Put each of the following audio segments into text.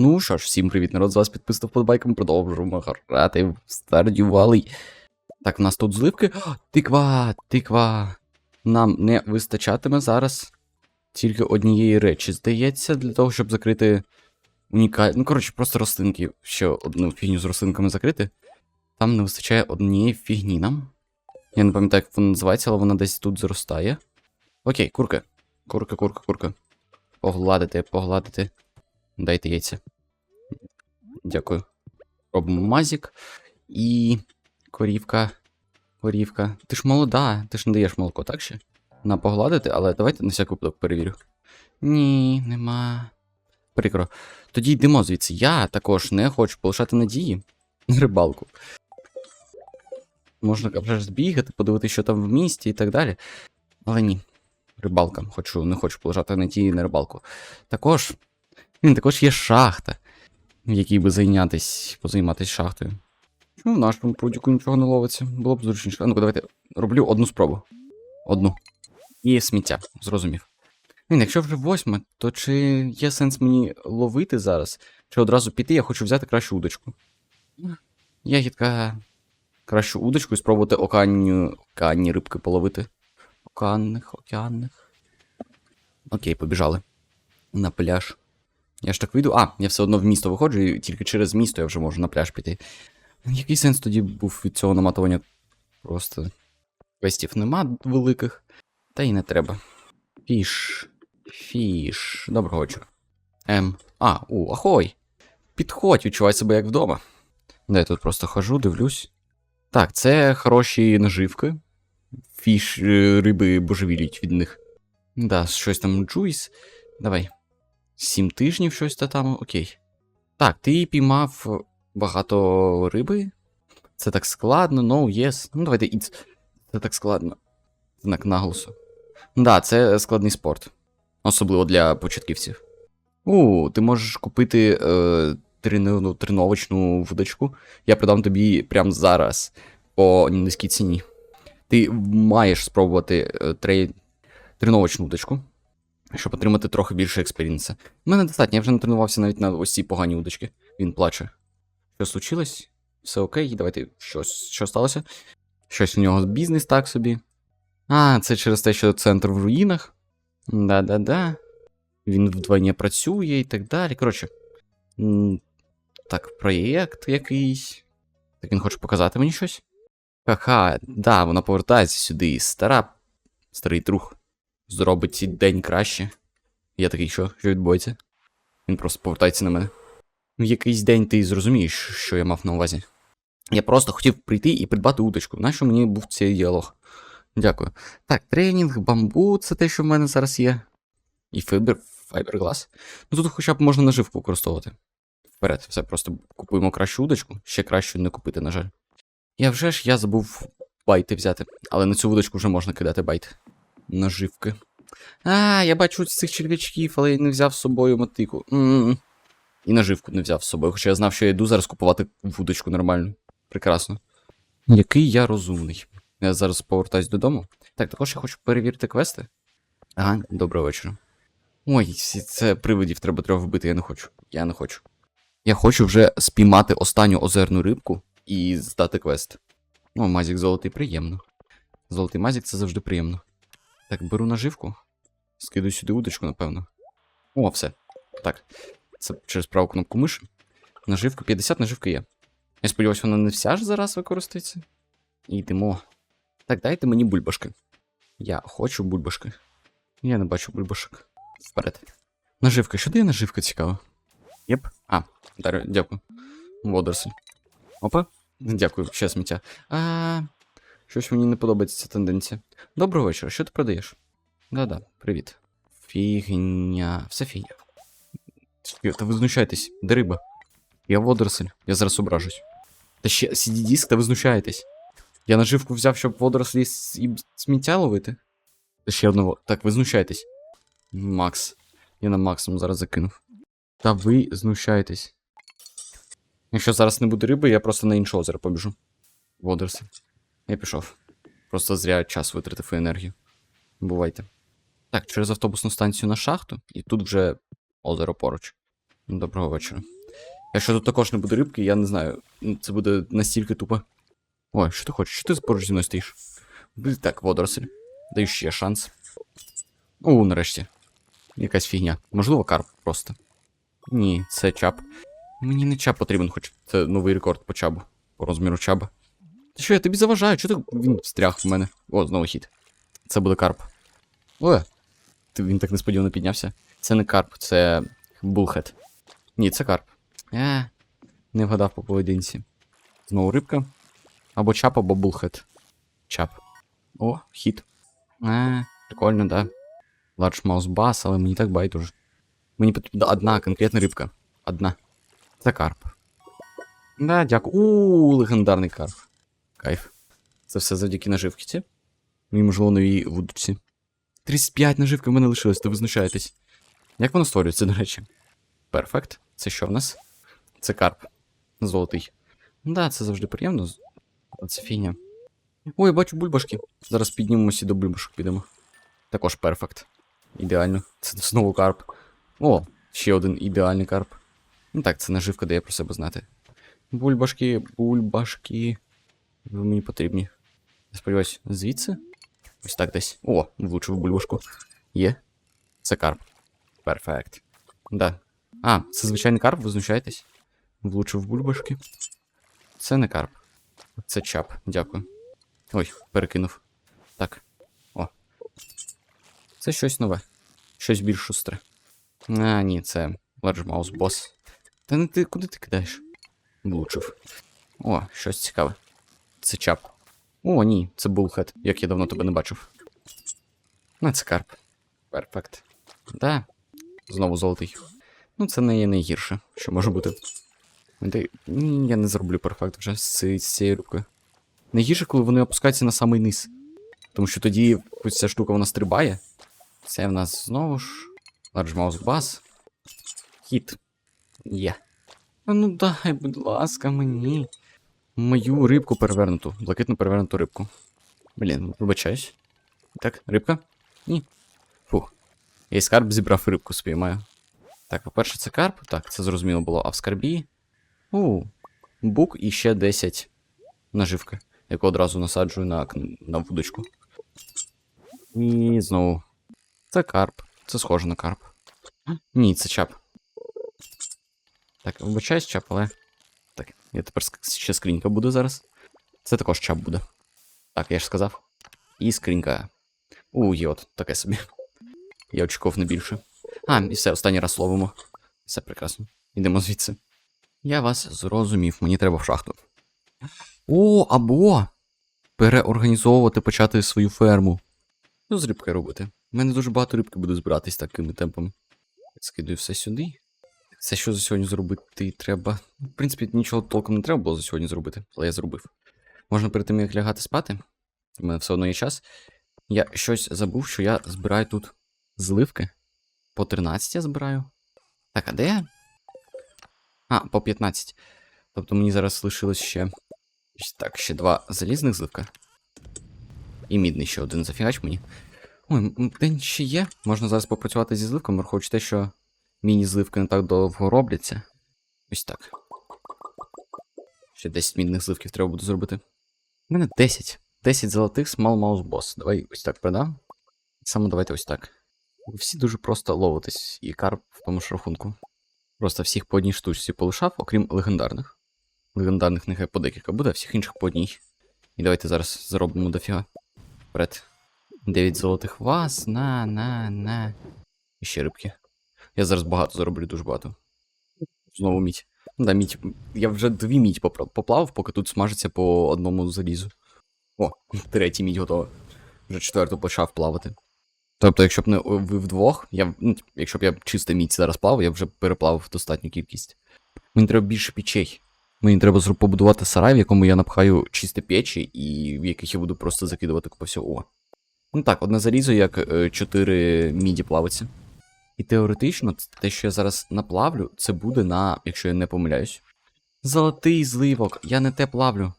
Ну що ж, всім привіт, народ, з вас підписав подбайком, продовжуємо грати в Stardew Valley. Так, в нас тут зливки. О, тиква, тиква. Нам не вистачатиме зараз тільки однієї речі, здається, для того, щоб закрити унікаль... Ну, коротше, просто рослинки. Ще одну фігню з рослинками закрити. Там не вистачає однієї фігні нам. Я не пам'ятаю, як вона називається, але вона десь тут зростає. Окей, курка. Курка, курка, курка. Погладити, погладити. Дайте яйця. Дякую. Робимо мазік. І. Корівка. Корівка. Ти ж молода, ти ж не даєш молоко, так ще? На погладити, але давайте на всяк випадок перевірю. Ні, нема. Прикро. Тоді йдемо звідси. Я також не хочу полишати надії на рибалку. Можна вже збігати, подивитися, що там в місті і так далі. Але ні. Рибалка. Хочу, не хочу полежати надії на рибалку. Також. Також є шахта, в якій би зайнятись, позайматися шахтою. Чому в нашому прудіку нічого не ловиться? Було б зручніше. А ну-ка, давайте роблю одну спробу. Одну. І сміття, зрозумів. Він, якщо вже восьме, то чи є сенс мені ловити зараз? Чи одразу піти, я хочу взяти кращу удочку. Ягідка. Кращу удочку і спробувати оканні, оканні рибки половити. Оканних, океанних. Окей, побіжали. На пляж. Я ж так вийду. А, я все одно в місто виходжу, і тільки через місто я вже можу на пляж піти. Який сенс тоді був від цього наматування? Просто квестів нема великих, та й не треба. Фіш. Фіш. Доброго вечора. Ем. А, у, ахой. Підходь, відчувай себе як вдома. Да, я тут просто хожу, дивлюсь. Так, це хороші наживки. Фіш, е, риби божевілюють від них. Да, щось там джуйс. Давай. Сім тижнів щось та там, окей. Так, ти піймав багато риби. Це так складно, no, yes. Ну, давайте it's. Це так складно. Знак наголосу. Да, це складний спорт. Особливо для початківців. У, ти можеш купити е, трину, тренувачну вудочку. Я продам тобі прямо зараз по низькій ціні. Ти маєш спробувати е, трей... тренувачну удочку, щоб отримати трохи більше експірінса. У мене достатньо, я вже не тренувався навіть на ось цій поганій удочки. Він плаче. Що случилось? Все окей, давайте щось. Що сталося? Щось у нього бізнес так собі. А, це через те, що центр в руїнах. Да-да-да. Він вдвоє працює і так далі. Коротше. Так, проєкт якийсь. Так він хоче показати мені щось? Ха-ха, да, вона повертається сюди. Стара. Старий друг. Зробить цей день краще. Я такий, що? Що відбувається? Він просто повертається на мене. В якийсь день ти зрозумієш, що я мав на увазі. Я просто хотів прийти і придбати удочку. Нащо мені був цей діалог? Дякую. Так, тренінг, бамбу це те, що в мене зараз є. І фібер, файберглас. Ну тут хоча б можна наживку використовувати. Вперед, все, просто купуємо кращу удочку, ще кращу не купити, на жаль. Я вже ж я забув байти взяти, але на цю удочку вже можна кидати байт. Наживки. А, я бачу цих черв'ячків, але я не взяв з собою мотику. М-м-м. І наживку не взяв з собою, хоча я знав, що я йду зараз купувати вудочку нормальну. Прекрасно. Який я розумний. Я зараз повертаюсь додому. Так, також я хочу перевірити квести. Ага, доброго вечора. Ой, це привидів треба трьох вбити, я не хочу. Я не хочу. Я хочу вже спіймати останню озерну рибку і здати квест. О, мазік золотий приємно. Золотий мазік це завжди приємно. Так, беру наживку. Скидаю сюди удочку, напевно. О, все. Так. Це через праву кнопку миші. Наживка 50 наживка є. Я сподіваюся, вона не вся ж зараз використається. І йдемо. Так, дайте мені бульбашки. Я хочу бульбашки. Я не бачу бульбашок. Вперед. Наживка, що дає наживка цікаво? Єп. А, дарю, дякую. Водоросль. Опа. Дякую, ще сміття. А, щось мені не подобається ця тенденція. Доброго вечора, що ти продаєш? Да-да, привіт. Фігня. Все фігня. Та ви знущаєтесь, де риба? Я водоросль, я зараз ображусь. Та ще CD-диск, та ви знущаєтесь. Я наживку взяв, щоб водорослі і сміття ловити. Та ще одного. Так, ви знущаєтесь. Макс. Я на максимум зараз закинув. Та ви знущаєтесь. Якщо зараз не буде риби, я просто на інше озеро побіжу. Водорослі. Я пішов. Просто зря час витратив енергію. Бувайте. Так, через автобусну станцію на шахту, і тут вже озеро поруч. Доброго вечора. Якщо тут також не буде рибки, я не знаю. ну, Це буде настільки тупо. Ой, що ти хочеш? Що ти поруч зі мною стоїш? Так, водоросль. Даю ще шанс. О, нарешті. Якась фігня. Можливо, карп просто. Ні, це чап. Мені не чап потрібен, хоч це новий рекорд по чабу. По розміру чаба. Що, я тобі заважаю? Чого ти він встряг в мене? О, знову хід. Це буде карп. О! Він так несподівано піднявся. Це не карп, це булхет. Ні, це карп. Е, не вгадав по поведінці. Знову рибка. Або чап, або булхет. Чап. О, хід. Е, прикольно, да. Large Mouse Bass, але мені так байдуже. Мені потрібна одна конкретна рибка. Одна. Це карп. Да, дякую. У, легендарний карп. Кайф. Це все завдяки наживці. Ну і, можливо, новій вудочці. 35 наживки в мене лишилось, то ви знущаєтесь. Як воно створюється, до речі? Перфект. Це що в нас? Це карп. Золотий. Да, це завжди приємно. Це фігня. Ой, бачу бульбашки. Зараз піднімемося до бульбашок підемо. Також перфект. Ідеально. Це знову карп. О, ще один ідеальний карп. Ну так, це наживка дає про себе знати. Бульбашки, бульбашки. Ви мені потрібні. Я сподіваюсь, звідси? Ось так десь. О, влучив бульбашку. Є. Це карп. Перфект. Да. А, це звичайний карп, ви знущаєтесь? Влучив бульбашки. Це не карп. Це чап, дякую. Ой, перекинув. Так. О. Це щось нове. Щось більш шустре. А, ні, це Large Mouse Boss. Та не ти куди ти кидаєш? Влучив. О, щось цікаве. Це чап. О, ні, це булхет, як я давно тебе не бачив. На це карп. Перфект. Да. Знову золотий. Ну, це не є найгірше, що може бути. Я не зроблю перфект вже з, ці- з цією рукою. Найгірше, коли вони опускаються на самий низ. Тому що тоді ось ця штука вона стрибає. Це в нас знову ж. Large Mouse Bass. Хіт. Є. А ну дай, будь ласка, мені. Мою рибку перевернуту. Блакитну перевернуту рибку. Блін, вибачаюсь. Так, рибка? Ні. Фух. Я із карп зібрав рибку спіймаю. Так, по-перше, це карп. Так, це зрозуміло було. А в скарбі. У, бук і ще 10 наживки, яку одразу насаджую на, на вудочку. І знову. Це карп. Це схоже на карп. Ні, це чап. Так, вибачаюсь, чап, але. Я тепер ще скрінька буде зараз. Це також чап буде. Так, я ж сказав. І скрінька. У, є от таке собі. Я очікував не більше. А, і все, останній раз словимо. Все прекрасно. Йдемо звідси. Я вас зрозумів, мені треба в шахту. О, або переорганізовувати почати свою ферму. Що з рибкою робити? У мене дуже багато рибки буде збиратись такими темпами. Скидаю все сюди. Все, що за сьогодні зробити, треба. В принципі, нічого толком не треба було за сьогодні зробити, але я зробив. Можна перед тим, як лягати спати. У мене все одно є час. Я щось забув, що я збираю тут зливки. По 13 я збираю. Так, а де? А, по 15. Тобто мені зараз лишилось ще. Так, ще два залізних зливка. І мідний ще один зафігач мені. Ой, день ще є. Можна зараз попрацювати зі зливками, враховуючи те, що міні-зливки не так довго робляться. Ось так. Ще 10 мідних зливків треба буде зробити. У мене 10. 10 золотих Small Mouse Boss. Давай ось так продам. Саме давайте ось так. Всі дуже просто ловитесь, і карп в тому ж рахунку. Просто всіх по одній штучці полишав, окрім легендарних. Легендарних нехай по декілька буде, а всіх інших по одній. І давайте зараз заробимо дофіга. Вперед. 9 золотих вас, на, на, на. І ще рибки. Я зараз багато зароблю, дуже багато. Знову мідь. Да, мідь. Я вже дві мідь поплавав, поки тут смажиться по одному залізу. О, третій мідь готова. Вже четверту почав плавати. Тобто, якщо б не ви вдвох, я, ну, якщо б я чисто мідь зараз плавав, я вже переплавив достатню кількість. Мені треба більше печей. Мені треба побудувати сарай, в якому я напхаю чисті печі, і в яких я буду просто закидувати купу всього. О. Ну так, одне залізо, як е, чотири міді плавиться. І теоретично, те, що я зараз наплавлю, це буде на, якщо я не помиляюсь. Золотий зливок, я не те плавлю.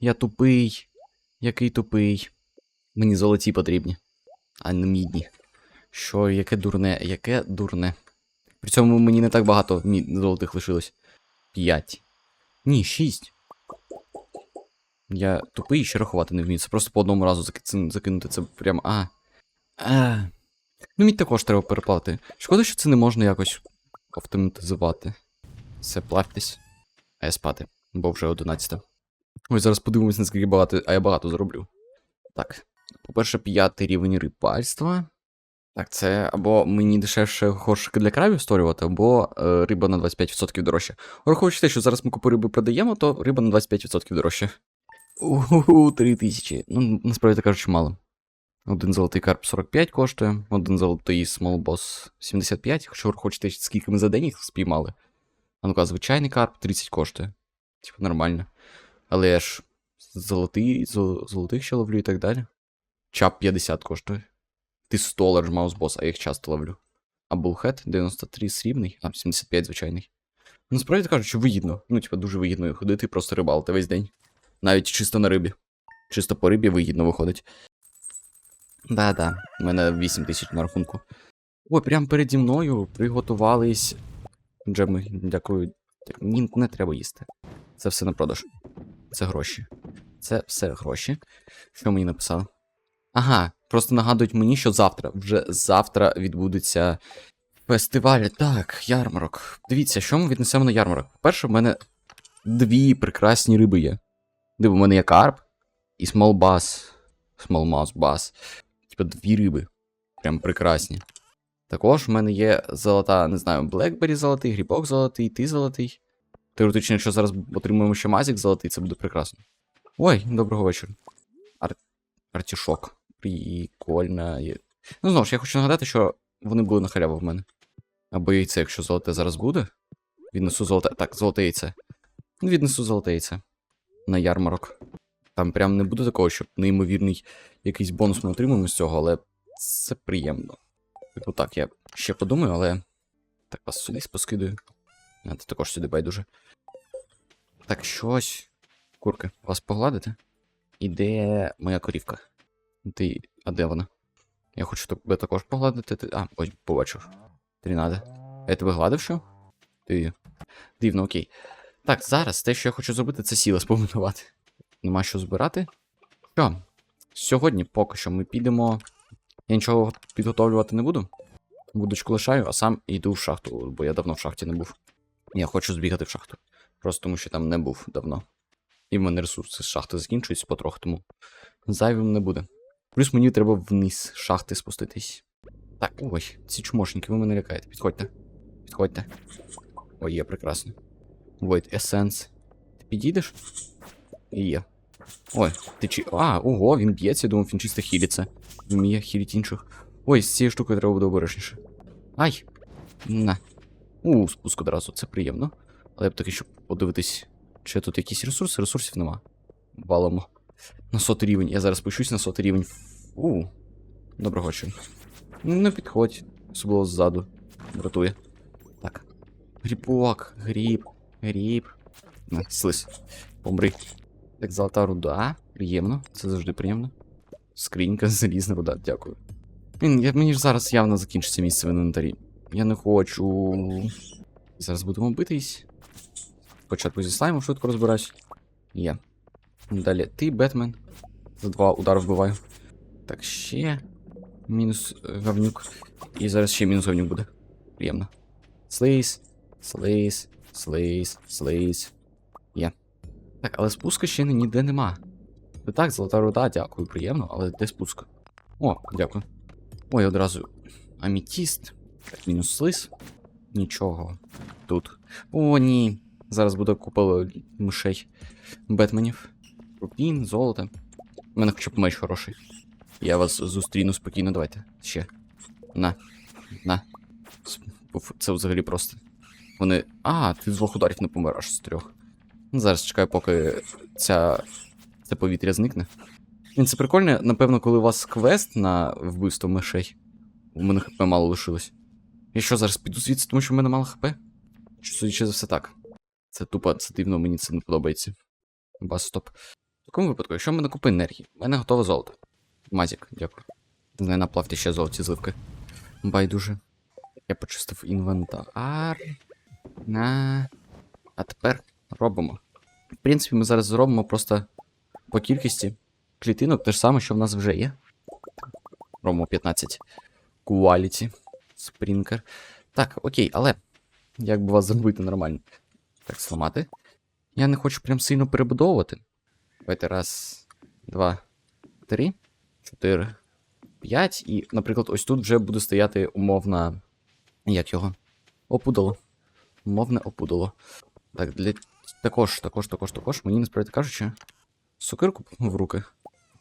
Я тупий. Який тупий. Мені золоті потрібні, а не мідні. Що, яке дурне, яке дурне. При цьому мені не так багато золотих лишилось. П'ять. Ні, шість. Я тупий ще рахувати не вмію. Це просто по одному разу закинути. Це прям. А. а. Ну, мідь також треба переплати. Шкода, що це не можна якось автоматизувати. Все, плавтесь. А я спати, бо вже 11. Ой, зараз подивимось, наскільки багато, а я багато зароблю. Так. По-перше, п'ятий рівень рибальства. Так, це або мені дешевше горшики для крабів створювати, або е, риба на 25% дорожче. Враховуючи те, що зараз ми купу риби продаємо, то риба на 25% дорожче. Уху, 3 тисячі. Ну, насправді кажучи, мало. Один золотий карп 45 коштує, один золотий смолбос 75, якщо ви хочете, скільки ми за день їх спіймали. А ну-ка, звичайний карп 30 коштує. Типу нормально. Але я ж золотий, зол- золотих ще ловлю і так далі. Чап 50 коштує. Ти 100 ларж маусбос, а я їх часто ловлю. А булхет 93 срібний, а 75 звичайний. Ну, справді кажучи, вигідно. Ну, типа, дуже вигідно ходити і просто рибалити весь день. Навіть чисто на рибі. Чисто по рибі вигідно виходить. Да-да, у мене 8 тисяч на рахунку. Ой, прямо переді мною приготувались. Джеми, дякую. Мені не треба їсти. Це все на продаж. Це гроші. Це все гроші. Що мені написали? Ага, просто нагадують мені, що завтра, вже завтра відбудеться фестиваль. Так, ярмарок. Дивіться, що ми віднесемо на ярмарок. По-перше, в мене дві прекрасні риби є. Диво, в мене є карп і смолбас. Смолмас бас. Дві риби. Прям прекрасні. Також в мене є золота, не знаю, Блекбері золотий, грібок золотий, ти золотий. Теоретично, якщо зараз отримуємо ще мазік золотий, це буде прекрасно. Ой, доброго вечора. Ар... Артішок. Прикольно. Ну, знову ж, я хочу нагадати, що вони були на халяву в мене. Або яйце, якщо золоте зараз буде. Віднесу золоте. Так, золоте яйце. Віднесу золоте яйце. На ярмарок. Там прям не буде такого, щоб неймовірний якийсь бонус ми отримаємо з цього, але це приємно. Типу так, я ще подумаю, але. Так, вас сюди поскидую. А, ти також сюди байдуже. Так, щось. Курки, вас погладити? І де моя корівка? Ти. А де вона? Я хочу тебе також погладити. Ти... А, ось побачив. Тобі надо. Я тебе гладив що? Ти. Дивно, окей. Так, зараз те, що я хочу зробити, це сіла споминувати. Нема що збирати. Що? Сьогодні поки що ми підемо. Я нічого підготовлювати не буду. Будочку лишаю, а сам йду в шахту, бо я давно в шахті не був. Я хочу збігати в шахту. Просто тому що там не був давно. І в мене ресурси з шахти закінчуються потроху, тому зайвим не буде. Плюс мені треба вниз шахти спуститись. Так, ой, ці чмошники, ви мене лякаєте. Підходьте. Підходьте. Ой, є прекрасно. Void Essence. Ти підійдеш? Є. Ой, ти чи. А, ого, він б'ється, я думав, він чисто хілиться. Вміє хілить інших. Ой, з цією штукою треба буде обережніше. Ай! На. У, спуск одразу, це приємно. Але я б таки, щоб подивитись, чи тут якісь ресурси, ресурсів нема. Валимо. На сотий рівень. Я зараз пишусь на сотий рівень. У. Доброго вечора. Ну, підходь, особливо ззаду. Дратує. Так. Грібок, гріб, гріб. На, слизь. Помри. Так, золота руда. Приємно. Це завжди приємно. Скринька, залізна руда, дякую. Блін, мені ж зараз явно закінчиться місце в інвентарі. Я не хочу. Зараз будемо битись. Спочатку зі слаймом швидко розбираюсь. Є. Далі ти, Бетмен. За два удари вбиваю. Так, ще. Мінус говнюк. І зараз ще мінус говнюк буде. Приємно. Слейс, слейс, слейс, слейс. Є. Так, але спуска ще ніде нема. Та так, золота руда, дякую, приємно, але де спуск? О, дякую. Ой, одразу амітіст. Мінус слиз. Нічого. Тут. О, ні. Зараз буде купа мишей. Бетменів. Рубін, золото. У мене хоча б меч хороший. Я вас зустріну спокійно, давайте. Ще. На. На. Це взагалі просто. Вони. А, ти з двох ударів не помер, аж з трьох. Ну, Зараз чекаю, поки ця... це повітря зникне. Він це прикольно, напевно, коли у вас квест на вбивство мишей. У мене хп мало лишилось. Я що зараз піду звідси, тому що в мене мало хп? Чи судячи за все так? Це тупо, це дивно, мені це не подобається. Бас стоп. В такому випадку, якщо в мене купи енергії, в мене готове золото. Мазік, дякую. Не знаю, наплавте ще золоті зливки. Байдуже. Я почистив інвентар. На. А тепер робимо. В принципі, ми зараз зробимо просто по кількості клітинок те ж саме, що в нас вже є. Робимо 15 quality. Спрінкер. Так, окей, але як би вас зробити нормально? Так, зламати. Я не хочу прям сильно перебудовувати. Давайте раз, два, три, чотири, п'ять. І, наприклад, ось тут вже буде стояти умовна. Як його? Опудало. Умовне опудало. Так, для. Також, також, також, також. Мені насправді кажучи, сокирку в руки.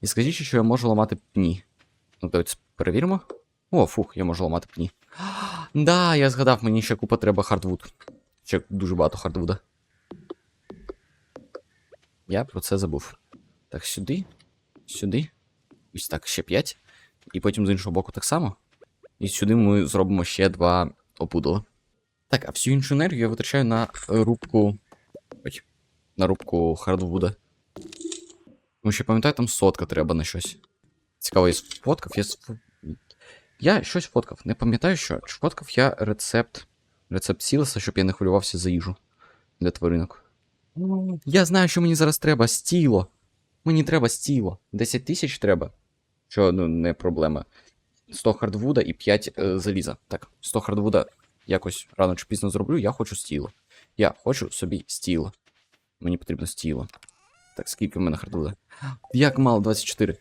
І скажіть, що я можу ламати пні. Ну, давайте перевіримо. О, фух, я можу ламати пні. Да, я згадав, мені ще купа треба хардвуд. Ще дуже багато хардвуда. Я про це забув. Так, сюди, сюди. Ось так, ще 5. І потім з іншого боку так само. І сюди ми зробимо ще два опудала. Так, а всю іншу енергію я витрачаю на рубку. Ой, на рубку хардвуда. Ну, ще пам'ятаю, там сотка треба на щось. Цікаво, я сфоткав, я сф... Я щось фоткав. Не пам'ятаю, що. Фоткав я рецепт. Рецепт сілеса, щоб я не хвилювався за їжу для тваринок. Я знаю, що мені зараз треба стіло. Мені треба стіло. 10 тисяч треба. Що, ну, не проблема. 100 хардвуда і 5 е, заліза. Так, 100 хардвуда якось рано чи пізно зроблю, я хочу стіло. Я хочу собі стіло. Мені потрібно стіло. Так, скільки в мене хардвуда? Як мало 24.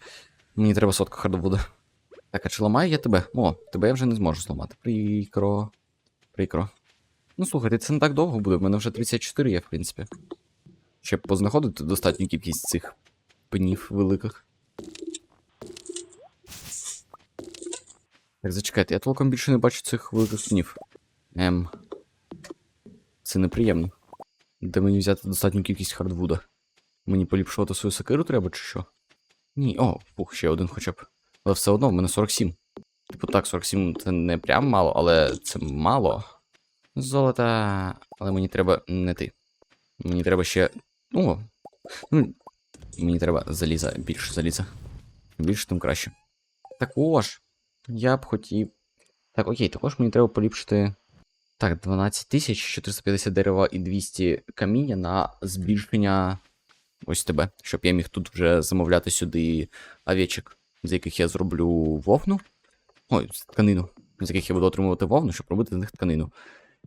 Мені треба сотка хардвуда. Так, а чи ламаю я тебе? О, тебе я вже не зможу зламати. Прикро. Прикро. Ну слухайте, це не так довго буде, в мене вже 34 є, в принципі. Щоб познаходити достатню кількість цих пенів великих. Так, зачекайте, я толком більше не бачу цих великих пнів. Ем. Це неприємно. Де мені взяти достатню кількість хардвуда? Мені поліпшувати свою сокиру треба, чи що? Ні, о, пух, ще один хоча б. Але все одно в мене 47. Типу так, 47 це не прям мало, але це мало. Золота. Але мені треба не ти. Мені треба ще. О. Ну, мені треба заліза, більше заліза. Більше, тим краще. Також. Я б хотів. Так, окей, також мені треба поліпшити. Так, 12 тисяч 450 дерева і 200 каміння на збільшення ось тебе, щоб я міг тут вже замовляти сюди овечок, з яких я зроблю вовну. Ой, тканину, з яких я буду отримувати вовну, щоб робити з них тканину.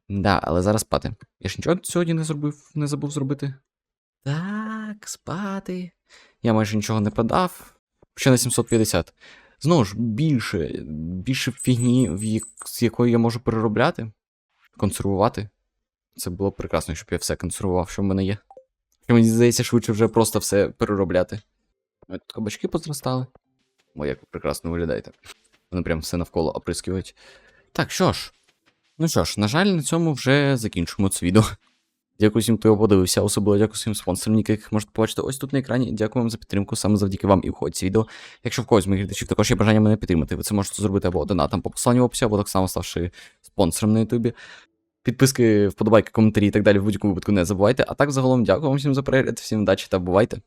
Да, але зараз спати. Я ж нічого сьогодні не зробив, не забув зробити. Так, спати. Я майже нічого не продав. Ще на 750. Знову ж, більше, більше фігні, з якої я можу переробляти, консервувати. Це було прекрасно, щоб я все консервував, що в мене є. Що мені здається, швидше вже просто все переробляти. Ось тут кабачки позростали. О, як прекрасно виглядаєте. Вони прям все навколо оприскують. Так, що ж. Ну що ж, на жаль, на цьому вже закінчимо це відео. Дякую всім, хто його подивився, особливо дякую всім спонсорам, яких можете побачити ось тут на екрані. Дякую вам за підтримку, саме завдяки вам і входить це відео. Якщо в когось з моїх глядачів також є бажання мене підтримати, ви це можете зробити або донатом по посиланню в описі, або так само ставши спонсором на Ютубі. Підписки, вподобайки, коментарі і так далі в будь-якому випадку не забувайте. А так загалом дякую вам всім за перегляд, всім удачі та бувайте.